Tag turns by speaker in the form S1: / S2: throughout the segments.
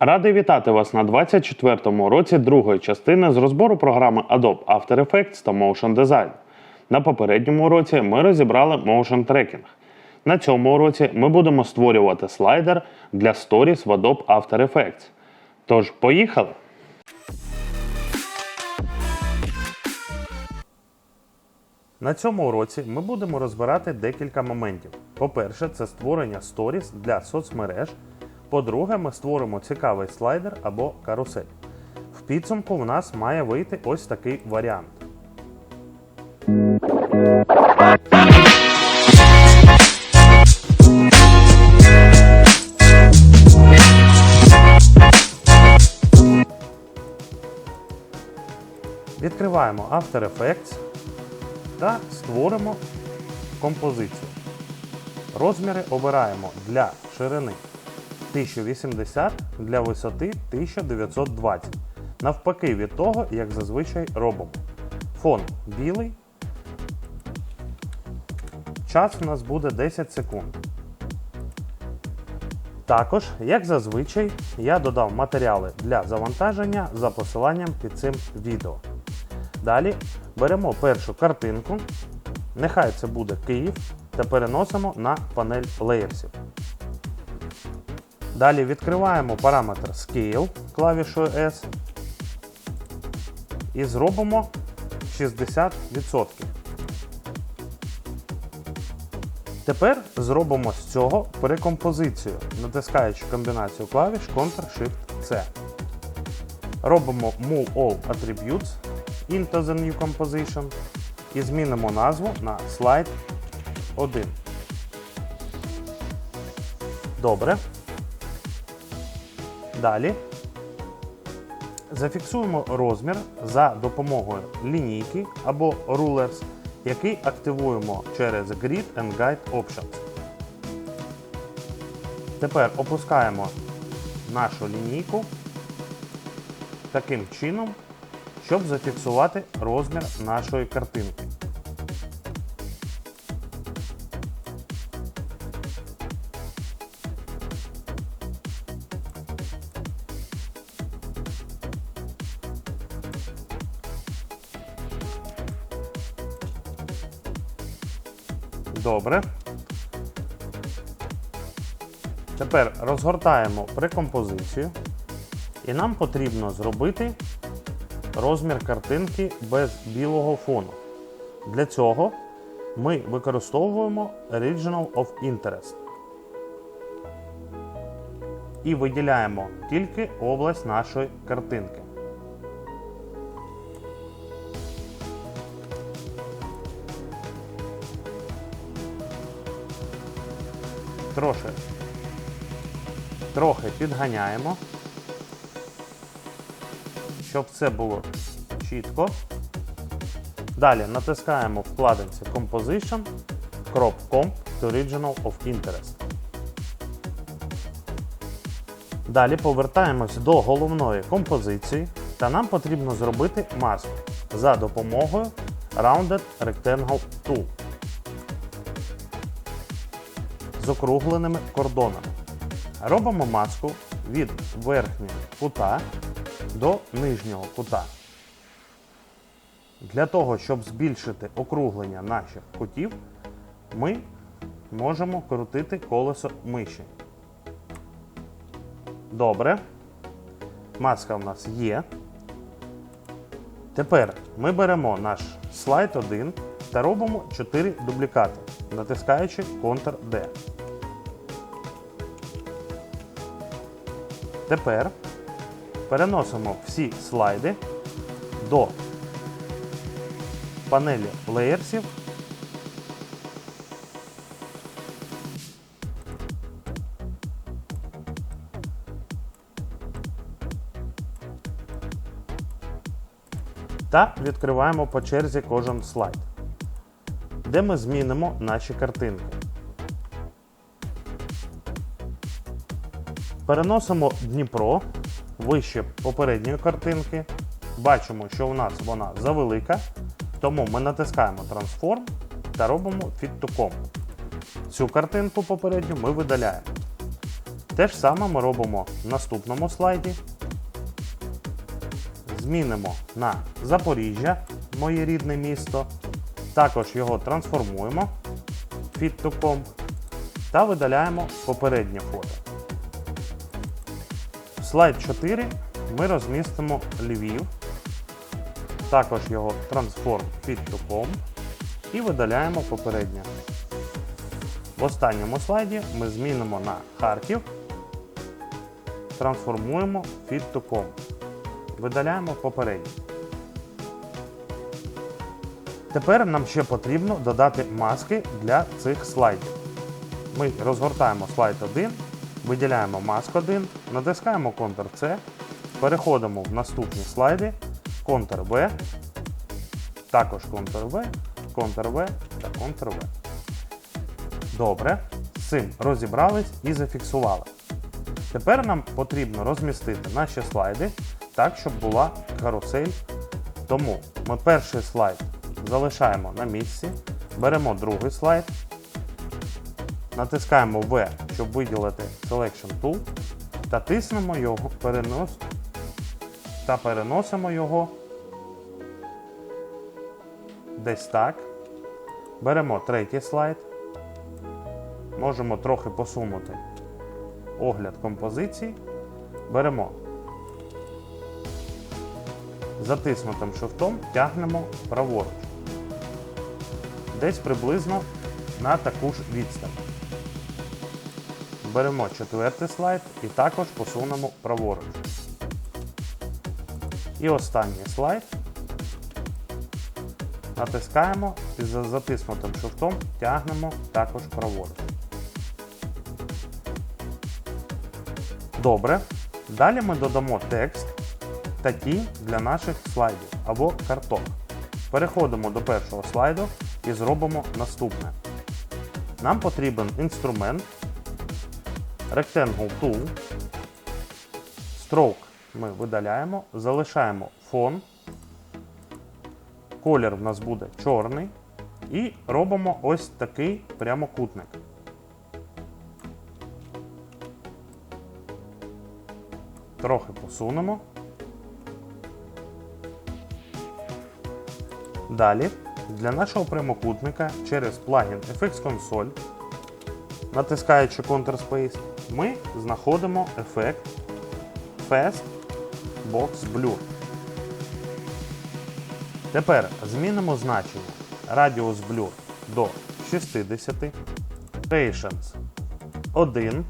S1: Радий вітати вас на 24-му році другої частини з розбору програми Adobe After Effects та Motion Design. На попередньому уроці ми розібрали Motion Tracking. На цьому уроці ми будемо створювати слайдер для Stories в Adobe After Effects. Тож, поїхали! На цьому уроці ми будемо розбирати декілька моментів. По-перше, це створення сторіс для соцмереж. По-друге, ми створимо цікавий слайдер або карусель. В підсумку в нас має вийти ось такий варіант. Відкриваємо After Effects та створимо композицію. Розміри обираємо для ширини 1080 для висоти 1920. Навпаки від того, як зазвичай робимо. Фон білий. Час у нас буде 10 секунд. Також, як зазвичай, я додав матеріали для завантаження за посиланням під цим відео. Далі беремо першу картинку, нехай це буде Київ, та переносимо на панель леєрсів. Далі відкриваємо параметр Scale клавішою S і зробимо 60%. Тепер зробимо з цього перекомпозицію, натискаючи комбінацію клавіш Ctrl-Shift-C. Робимо Move All Attributes into the new composition і змінимо назву на Slide 1. Добре. Далі зафіксуємо розмір за допомогою лінійки або Rulers, який активуємо через Grid and Guide Options. Тепер опускаємо нашу лінійку таким чином, щоб зафіксувати розмір нашої картинки. Добре. Тепер розгортаємо прекомпозицію. І нам потрібно зробити розмір картинки без білого фону. Для цього ми використовуємо Regional of Interest. І виділяємо тільки область нашої картинки. Трохи, трохи підганяємо, щоб це було чітко. Далі натискаємо вкладинці Composition, Crop to Regional of Interest. Далі повертаємось до головної композиції та нам потрібно зробити маску за допомогою Rounded Rectangle Tool з округленими кордонами. Робимо маску від верхнього кута до нижнього кута. Для того, щоб збільшити округлення наших кутів, ми можемо крутити колесо миші. Добре. Маска в нас є. Тепер ми беремо наш слайд 1 та робимо 4 дублікати, натискаючи Ctrl-D. Тепер переносимо всі слайди до панелі леєрсів. Та відкриваємо по черзі кожен слайд, де ми змінимо наші картинки. Переносимо Дніпро вище попередньої картинки. Бачимо, що у нас вона завелика, тому ми натискаємо Transform та робимо Comp. Цю картинку попередню ми видаляємо. Те ж саме ми робимо в наступному слайді. Змінимо на Запоріжжя, моє рідне місто. Також його трансформуємо Comp та видаляємо попереднє фото. Слайд 4 ми розмістимо Львів, також його Transform Fit to Comp і видаляємо попереднє. В останньому слайді ми змінимо на Харків, трансформуємо Fit to Comp. Видаляємо попереднє. Тепер нам ще потрібно додати маски для цих слайдів. Ми розгортаємо слайд 1, виділяємо маск 1, натискаємо Ctrl-C, переходимо в наступні слайди, Ctrl-V, також Ctrl-V, Ctrl-V та Ctrl-V. Добре, з цим розібрались і зафіксували. Тепер нам потрібно розмістити наші слайди так, щоб була карусель. Тому ми перший слайд залишаємо на місці, беремо другий слайд, натискаємо V, щоб виділити Selection Tool, та тиснемо його перенос та переносимо його десь так. Беремо третій слайд, можемо трохи посунути огляд композиції, беремо затиснутим шифтом тягнемо праворуч. Десь приблизно на таку ж відстань. Беремо четвертий слайд і також посунемо праворуч. І останній слайд. Натискаємо і за затиснутим шифтом тягнемо також праворуч. Добре. Далі ми додамо текст та ті для наших слайдів або карток. Переходимо до першого слайду і зробимо наступне. Нам потрібен інструмент Rectangle Tool. Stroke ми видаляємо, залишаємо фон. Колір в нас буде чорний. І робимо ось такий прямокутник. Трохи посунемо. Далі для нашого прямокутника через плагін FX Console, натискаючи Ctrl-Space, ми знаходимо ефект Fast Box Blur. Тепер змінимо значення Radius Blur до 60, Patience 1.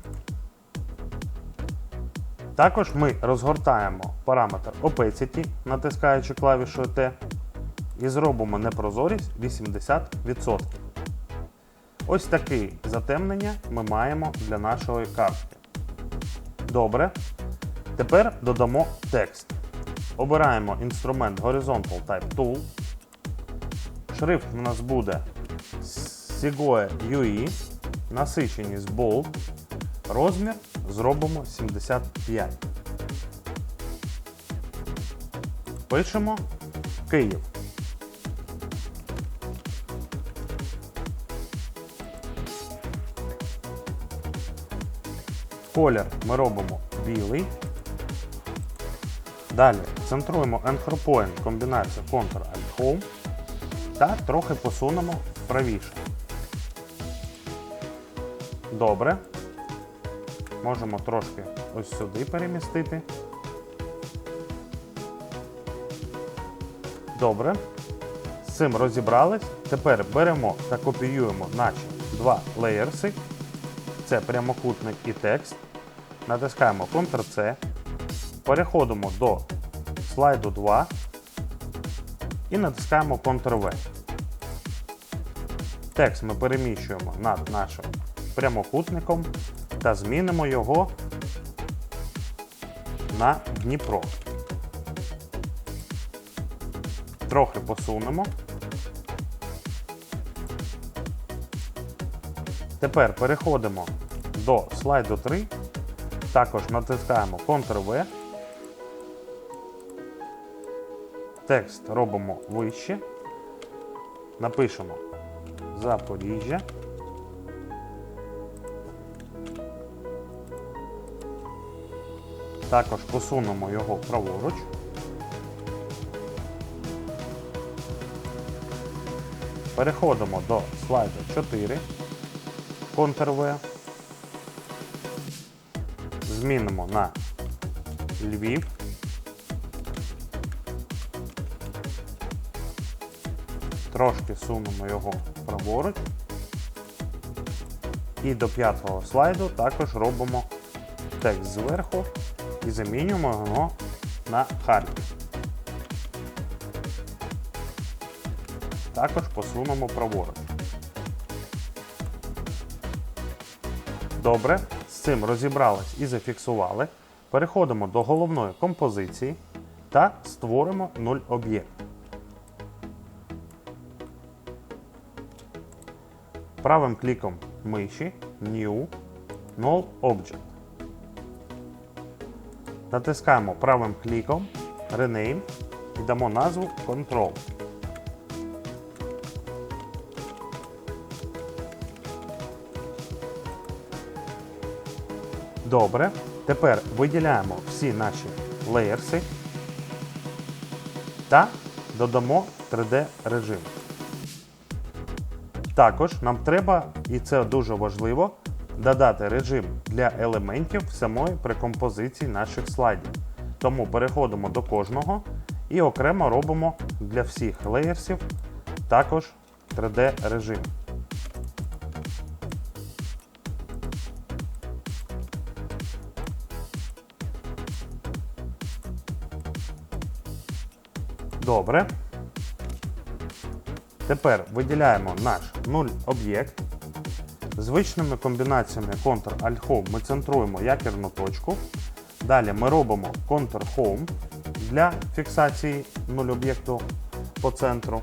S1: Також ми розгортаємо параметр Opacity, натискаючи клавішою T і зробимо непрозорість 80%. Ось таке затемнення ми маємо для нашої картки. Добре. Тепер додамо текст. Обираємо інструмент Horizontal Type Tool. Шрифт у нас буде Segoe UE, насиченість Bold. Розмір зробимо 75. Пишемо Київ. Колір ми робимо білий. Далі центруємо Point комбінацію Ctrl-Alt-Home та трохи посунемо правіше. Добре. Можемо трошки ось сюди перемістити. Добре. З цим розібрались. Тепер беремо та копіюємо наші два леєрси. Це прямокутник і текст. Натискаємо Ctrl-C. Переходимо до слайду 2 і натискаємо Ctrl-V. Текст ми переміщуємо над нашим прямокутником та змінимо його на Дніпро. Трохи посунемо. Тепер переходимо до слайду 3. Також натискаємо Ctrl-V. Текст робимо вище. Напишемо Запоріжжя. Також посунемо його праворуч. Переходимо до слайду 4. Ctrl-V. Змінимо на Львів. Трошки сунемо його праворуч. І до п'ятого слайду також робимо текст зверху і замінюємо його на Харків. Також посунемо праворуч. Добре, з цим розібрались і зафіксували. Переходимо до головної композиції та створимо 0 об'єкт. Правим кліком миші New Null Object. Натискаємо правим кліком Rename і дамо назву Control. Добре. Тепер виділяємо всі наші леєрси та додамо 3D режим. Також нам треба, і це дуже важливо, додати режим для елементів самої прекомпозиції наших слайдів. Тому переходимо до кожного і окремо робимо для всіх леєрсів також 3D режим. Добре. Тепер виділяємо наш 0 об'єкт. Звичними комбінаціями Ctrl-Alt-Home ми центруємо якірну точку. Далі ми робимо Ctrl-Home для фіксації 0 об'єкту по центру.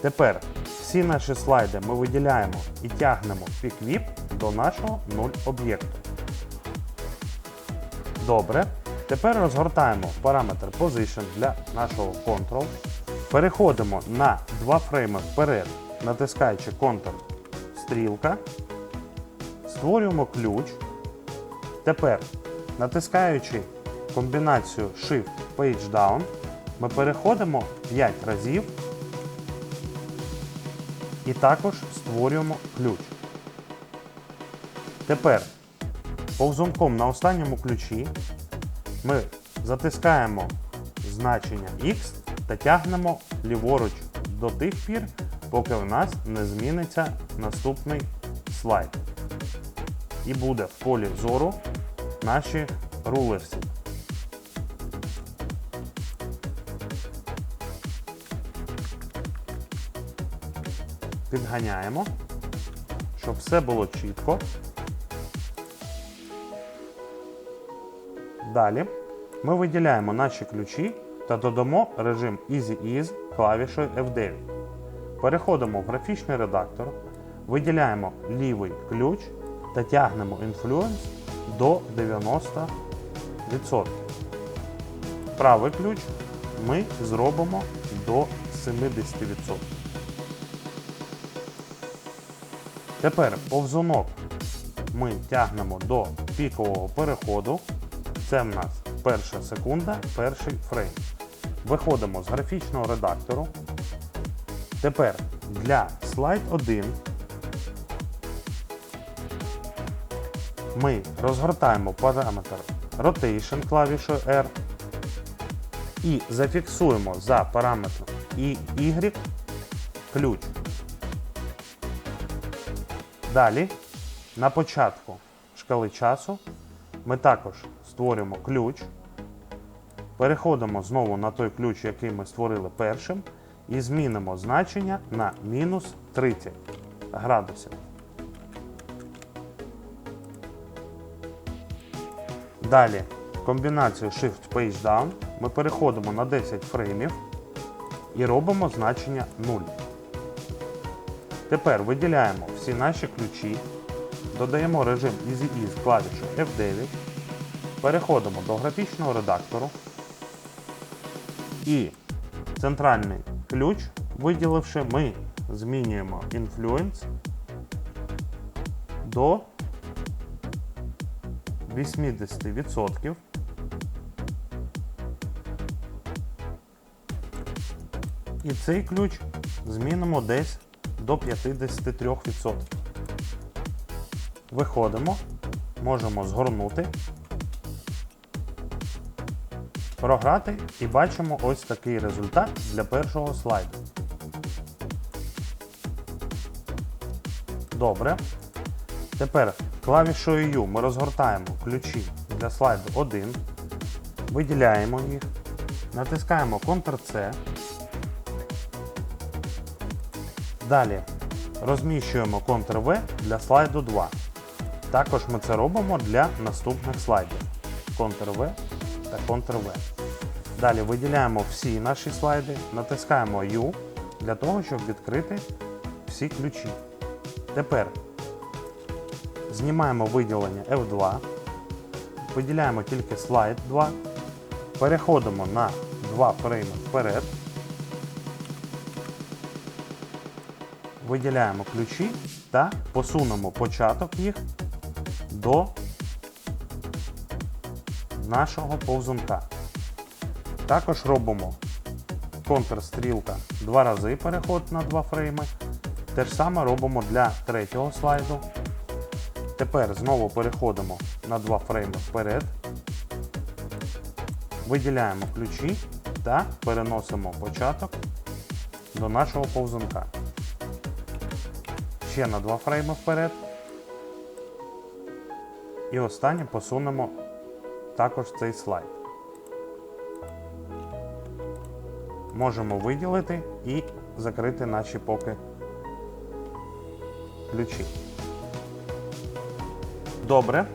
S1: Тепер всі наші слайди ми виділяємо і тягнемо VIP до нашого 0 об'єкту. Добре. Тепер розгортаємо параметр Position для нашого Ctrl. Переходимо на 2 фрейми вперед, натискаючи Ctrl стрілка. Створюємо ключ. Тепер, натискаючи комбінацію Shift Page Down, ми переходимо 5 разів і також створюємо ключ. Тепер повзунком на останньому ключі ми затискаємо значення X та тягнемо ліворуч до тих пір, поки в нас не зміниться наступний слайд. І буде в полі зору наші рулерси. Підганяємо, щоб все було чітко. Далі ми виділяємо наші ключі та додамо режим Easy Ease клавішою F9. Переходимо в графічний редактор, виділяємо лівий ключ та тягнемо Influence до 90%. Правий ключ ми зробимо до 70%. Тепер повзунок ми тягнемо до пікового переходу. Це в нас перша секунда, перший фрейм. Виходимо з графічного редактору. Тепер для слайд 1 ми розгортаємо параметр Rotation клавішою R і зафіксуємо за параметром Y ключ. Далі на початку шкали часу ми також створюємо ключ. Переходимо знову на той ключ, який ми створили першим, і змінимо значення на мінус 30 градусів. Далі комбінацію Shift Page Down ми переходимо на 10 фреймів і робимо значення 0. Тепер виділяємо всі наші ключі, додаємо режим Easy Ease клавішу F9, переходимо до графічного редактору і центральний ключ, виділивши, ми змінюємо Influence до 80%. І цей ключ змінимо десь до 53%. Виходимо, можемо згорнути, програти і бачимо ось такий результат для першого слайду. Добре. Тепер клавішою U ми розгортаємо ключі для слайду 1, виділяємо їх, натискаємо Ctrl-C. Далі розміщуємо Ctrl-V для слайду 2. Також ми це робимо для наступних слайдів. Ctrl-V та Ctrl-V. Далі виділяємо всі наші слайди, натискаємо U для того, щоб відкрити всі ключі. Тепер знімаємо виділення F2, виділяємо тільки слайд 2, переходимо на 2 фрейми вперед, виділяємо ключі та посунемо початок їх до нашого повзунка. Також робимо контрстрілка два рази переход на два фрейми. Те ж саме робимо для третього слайду. Тепер знову переходимо на два фрейми вперед. Виділяємо ключі та переносимо початок до нашого повзунка. Ще на два фрейми вперед. І останнє посунемо також цей слайд. Можемо виділити і закрити наші поки ключі. Добре.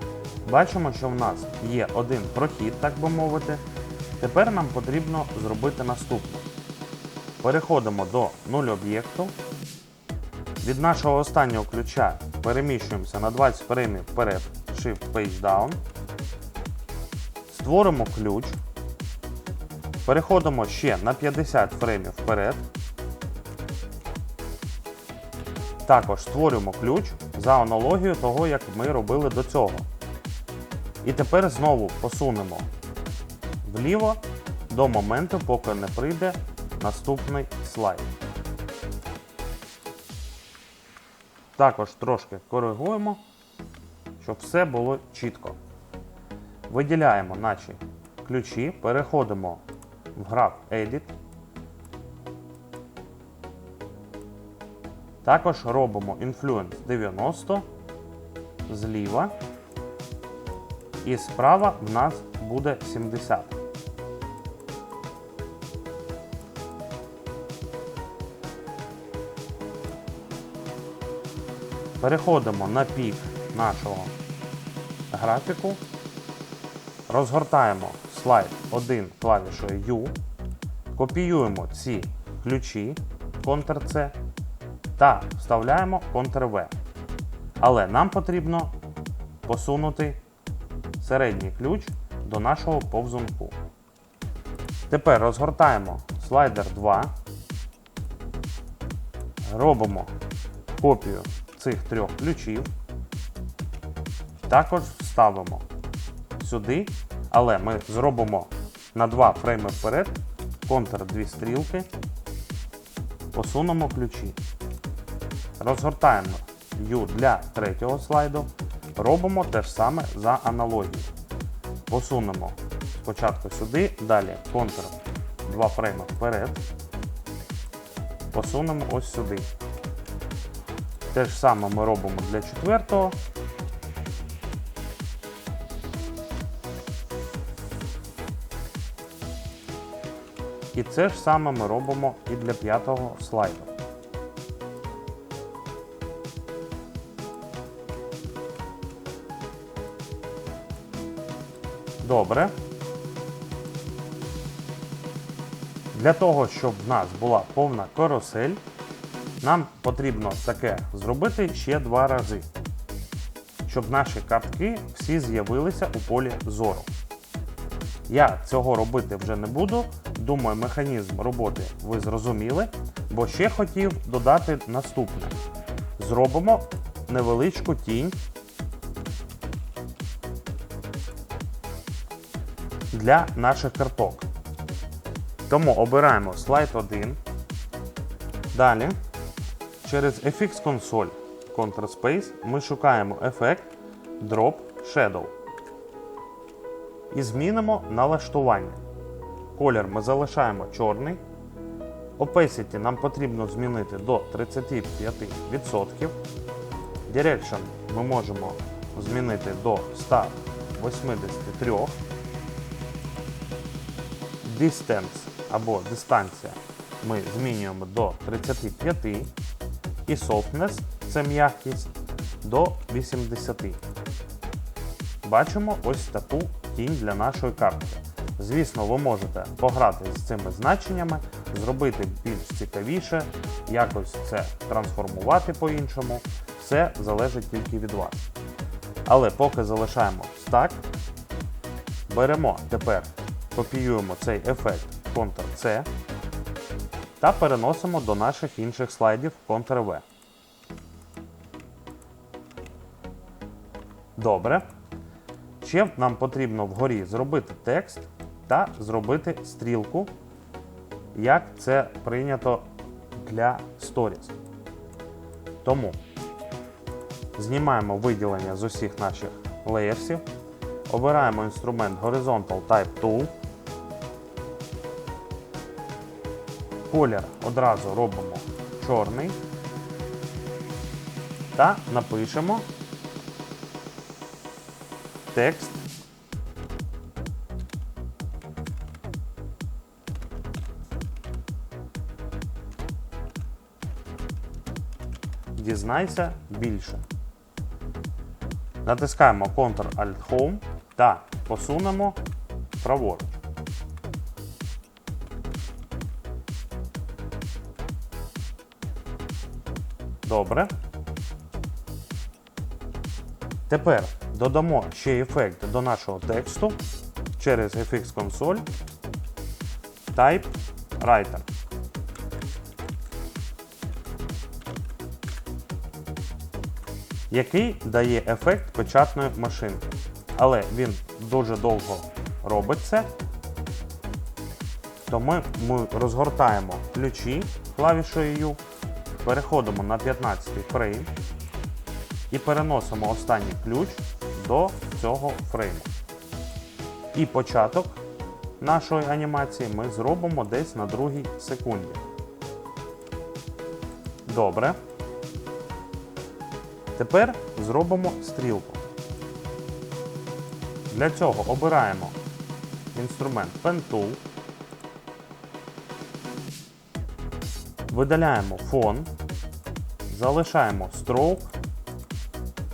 S1: Бачимо, що в нас є один прохід, так би мовити. Тепер нам потрібно зробити наступне. Переходимо до 0 об'єкту. Від нашого останнього ключа переміщуємося на 20 фреймів вперед, Shift Page Down. Створимо ключ. Переходимо ще на 50 фреймів вперед. Також створюємо ключ за аналогією того, як ми робили до цього. І тепер знову посунемо вліво до моменту, поки не прийде наступний слайд. Також трошки коригуємо, щоб все було чітко. Виділяємо наші ключі, переходимо в граф Edit. Також робимо Influence 90 зліва. І справа в нас буде 70. Переходимо на пік нашого графіку. Розгортаємо слайд 1 клавішою U. Копіюємо ці ключі Ctrl-C та вставляємо Ctrl-V. Але нам потрібно посунути середній ключ до нашого повзунку. Тепер розгортаємо слайдер 2. Робимо копію цих трьох ключів. Також вставимо сюди, але ми зробимо на 2 фрейми вперед, контр 2 стрілки, посунемо ключі. Розгортаємо U для третього слайду. Робимо те ж саме за аналогією. Посунемо спочатку сюди, далі контур 2 фрейми вперед. Посунемо ось сюди. Те ж саме ми робимо для четвертого. І це ж саме ми робимо і для п'ятого слайду. Добре. Для того, щоб в нас була повна карусель, нам потрібно таке зробити ще два рази, щоб наші картки всі з'явилися у полі зору. Я цього робити вже не буду. Думаю, механізм роботи ви зрозуміли, бо ще хотів додати наступне. Зробимо невеличку тінь для наших карток. Тому обираємо слайд 1. Далі через FX консоль Ctrl ми шукаємо ефект Drop Shadow. І змінимо налаштування. Колір ми залишаємо чорний. Opacity нам потрібно змінити до 35%. Direction ми можемо змінити до 183. Distance або дистанція ми змінюємо до 35. І softness це м'якість до 80. Бачимо ось таку тінь для нашої картки. Звісно, ви можете пограти з цими значеннями, зробити більш цікавіше, якось це трансформувати по-іншому. Все залежить тільки від вас. Але поки залишаємо так, беремо тепер, копіюємо цей ефект Ctrl-C та переносимо до наших інших слайдів Ctrl-V. Добре. Ще нам потрібно вгорі зробити текст та зробити стрілку, як це прийнято для Stories. Тому знімаємо виділення з усіх наших леєрсів, обираємо інструмент Horizontal Type Tool. Колір одразу робимо чорний та напишемо текст. Дізнайся більше. Натискаємо Ctrl-Alt-Home та посунемо праворуч. Добре. Тепер додамо ще ефект до нашого тексту через FX консоль Type Writer. Який дає ефект печатної машинки. Але він дуже довго робить це. Тому ми розгортаємо ключі клавішою U, переходимо на 15 фрейм і переносимо останній ключ до цього фрейму. І початок нашої анімації ми зробимо десь на другій секунді. Добре. Тепер зробимо стрілку. Для цього обираємо інструмент Pen Tool, видаляємо фон, залишаємо Stroke,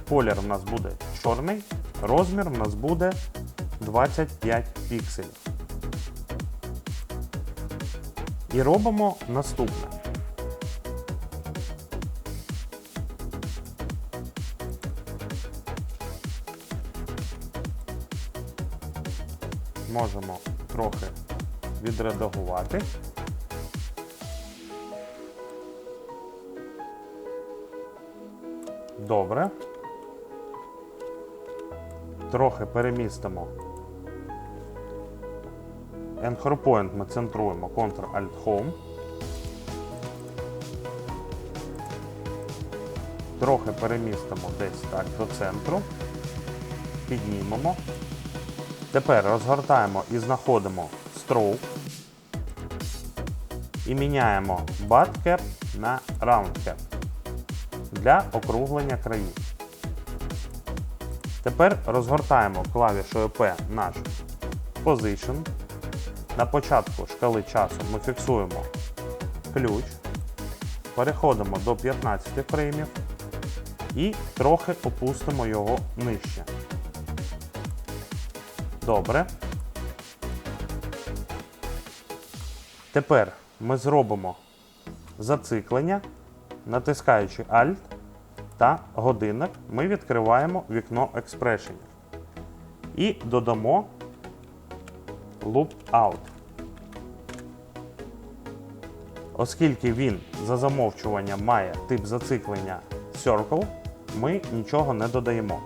S1: колір у нас буде чорний, розмір у нас буде 25 пікселів. І робимо наступне. Можемо трохи відредагувати. Добре. Трохи перемістимо. Anchor Point ми центруємо Ctrl-Alt-Home. Трохи перемістимо десь так до центру. Піднімемо. Тепер розгортаємо і знаходимо Stroke. І міняємо Butt Cap на Round Cap для округлення країв. Тепер розгортаємо клавішою P наш Position. На початку шкали часу ми фіксуємо ключ, переходимо до 15 фреймів і трохи опустимо його нижче. Добре. Тепер ми зробимо зациклення, натискаючи Alt та годинник, ми відкриваємо вікно експрешенів і додамо Loop Out. Оскільки він за замовчуванням має тип зациклення Circle, ми нічого не додаємо.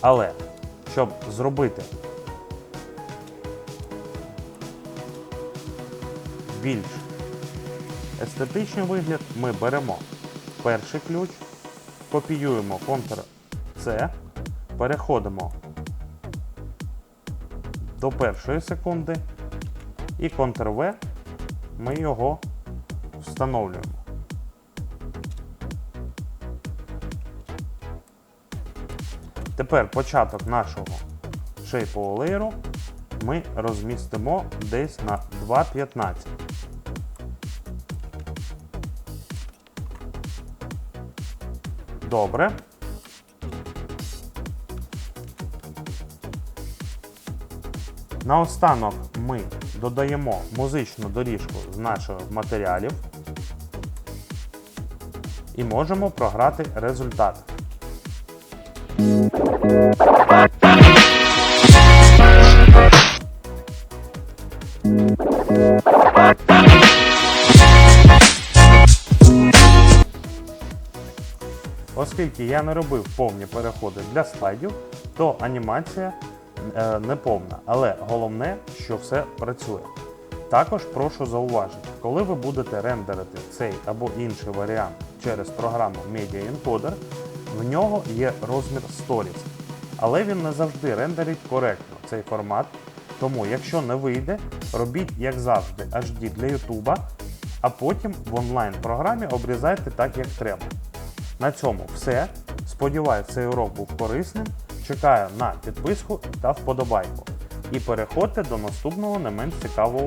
S1: Але щоб зробити більш естетичний вигляд, ми беремо перший ключ, копіюємо Ctrl-C, переходимо до першої секунди і Ctrl-V ми його встановлюємо. Тепер початок нашого шейпового леєру ми розмістимо десь на 2.15. Добре. Наостанок ми додаємо музичну доріжку з наших матеріалів і можемо програти результат. Оскільки я не робив повні переходи для слайдів, то анімація е, не повна. Але головне, що все працює. Також прошу зауважити, коли ви будете рендерити цей або інший варіант через програму Media Encoder, в нього є розмір Stories. Але він не завжди рендерить коректно цей формат. Тому, якщо не вийде, робіть, як завжди, HD для YouTube, а потім в онлайн-програмі обрізайте так, як треба. На цьому все. Сподіваюсь, цей урок був корисним. Чекаю на підписку та вподобайку. І переходьте до наступного не менш цікавого